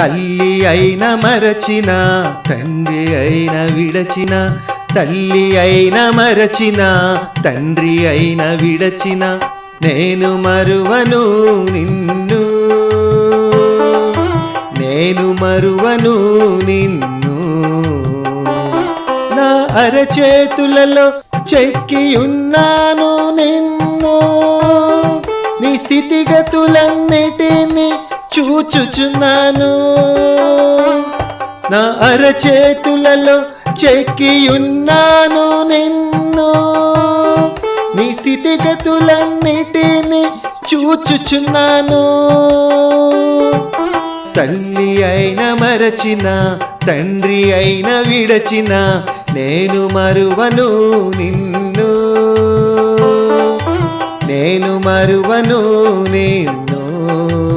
తల్లి అయిన మరచిన తండ్రి అయిన విడచిన తల్లి అయిన మరచిన తండ్రి అయిన విడచిన నేను మరువను నిన్ను. నేను మరువను నిన్ను. నా అరచేతులలో చెక్కి ఉన్నాను నిన్ను. నీ స్థితిగతులన్నిటి చూచుచున్నాను. నా అరచేతులలో చెక్కి ఉన్నాను నిన్ను. నీ స్థితిగతులన్నిటినీ చూచుచున్నాను. తల్లి అయిన మరచిన తండ్రి అయిన విడచిన నేను మరువను నిన్ను. నేను మరువను నిన్ను.